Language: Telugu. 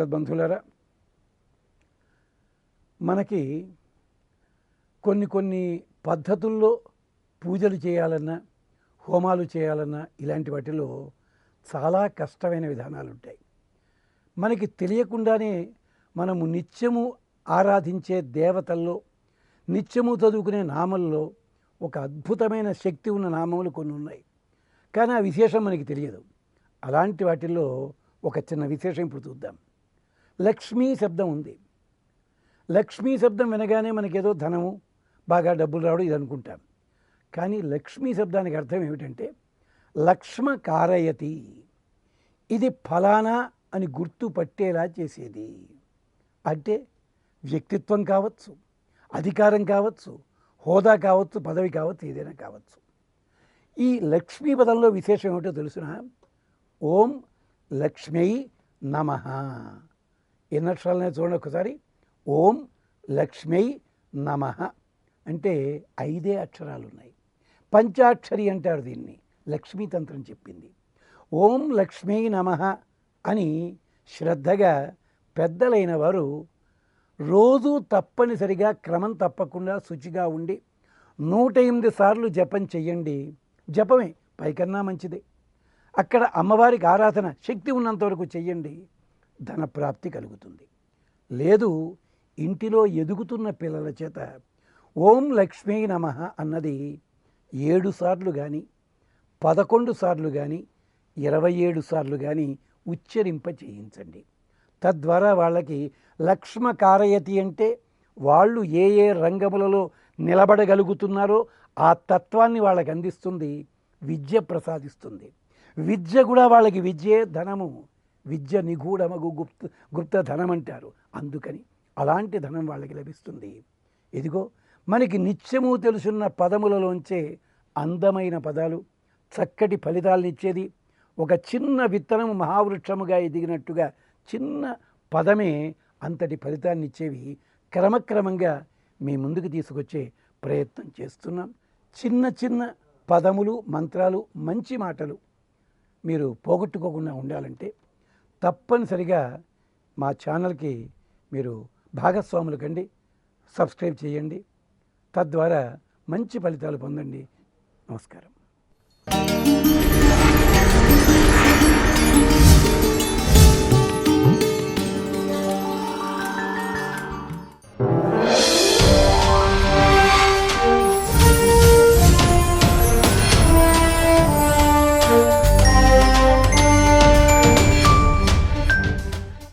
జగద్బంధువులారా మనకి కొన్ని కొన్ని పద్ధతుల్లో పూజలు చేయాలన్నా హోమాలు చేయాలన్నా ఇలాంటి వాటిలో చాలా కష్టమైన విధానాలు ఉంటాయి మనకి తెలియకుండానే మనము నిత్యము ఆరాధించే దేవతల్లో నిత్యము చదువుకునే నామల్లో ఒక అద్భుతమైన శక్తి ఉన్న నామములు కొన్ని ఉన్నాయి. కానీ ఆ విశేషం మనకి తెలియదు. అలాంటి వాటిల్లో ఒక చిన్న విశేషం ఇప్పుడు చూద్దాం. లక్ష్మీ శబ్దం ఉంది. లక్ష్మీ శబ్దం వినగానే మనకేదో ధనము బాగా డబ్బులు రావడం ఇది అనుకుంటాం కానీ లక్ష్మీ శబ్దానికి అర్థం ఏమిటంటే లక్ష్మ కారయతి ఇది ఫలానా అని గుర్తు పట్టేలా చేసేది. అంటే వ్యక్తిత్వం కావచ్చు అధికారం కావచ్చు హోదా కావచ్చు పదవి కావచ్చు ఏదైనా కావచ్చు. ఈ లక్ష్మీ పదంలో విశేషం ఏమిటో తెలుసిన? ఓం లక్ష్మీ నమ. ఎన్ని అక్షరాలనే చూడండి ఒకసారి. ఓం లక్ష్మీ నమ. అంటే ఐదే అక్షరాలు ఉన్నాయి పంచాక్షరి అంటారు దీన్ని. లక్ష్మీతంత్రం చెప్పింది. ఓం లక్ష్మీ నమ అని శ్రద్ధగా పెద్దలైన వారు రోజు తప్పనిసరిగా క్రమం తప్పకుండా శుచిగా ఉండి నూట ఎనిమిది సార్లు జపం చెయ్యండి. జపమే పైకన్నా మంచిది. అక్కడ అమ్మవారికి ఆరాధన శక్తి ఉన్నంతవరకు చెయ్యండి. ధన ప్రాప్తి కలుగుతుంది. లేదు ఇంటిలో ఎదుగుతున్న పిల్లల చేత ఓం లక్ష్మీ నమ అన్నది ఏడు సార్లు కానీ పదకొండు సార్లు కానీ ఇరవై ఏడు సార్లు కానీ ఉచ్చరింప చేయించండి. తద్వారా వాళ్ళకి లక్ష్మ కారయతి అంటే వాళ్ళు ఏ ఏ రంగములలో నిలబడగలుగుతున్నారో ఆ తత్వాన్ని వాళ్ళకి అందిస్తుంది విద్య ప్రసాదిస్తుంది. విద్య కూడా వాళ్ళకి విద్యే ధనము. విద్య నిగూఢమగు గుప్త గుప్త ధనం అంటారు అందుకని అలాంటి ధనం వాళ్ళకి లభిస్తుంది. ఇదిగో మనకి నిత్యము తెలుసున్న పదములలోంచే అందమైన పదాలు చక్కటి ఫలితాలనిచ్చేది ఒక చిన్న విత్తనం మహావృక్షముగా ఎదిగినట్టుగా చిన్న పదమే అంతటి ఫలితాన్ని ఇచ్చేవి. క్రమక్రమంగా మీ ముందుకు తీసుకొచ్చే ప్రయత్నం చేస్తున్నాం. చిన్న చిన్న పదములు మంత్రాలు మంచి మాటలు మీరు పోగొట్టుకోకుండా ఉండాలంటే తప్పనిసరిగా మా ఛానల్కి మీరు భాగస్వాములు కండి సబ్స్క్రైబ్ చేయండి. తద్వారా మంచి ఫలితాలు పొందండి. నమస్కారం.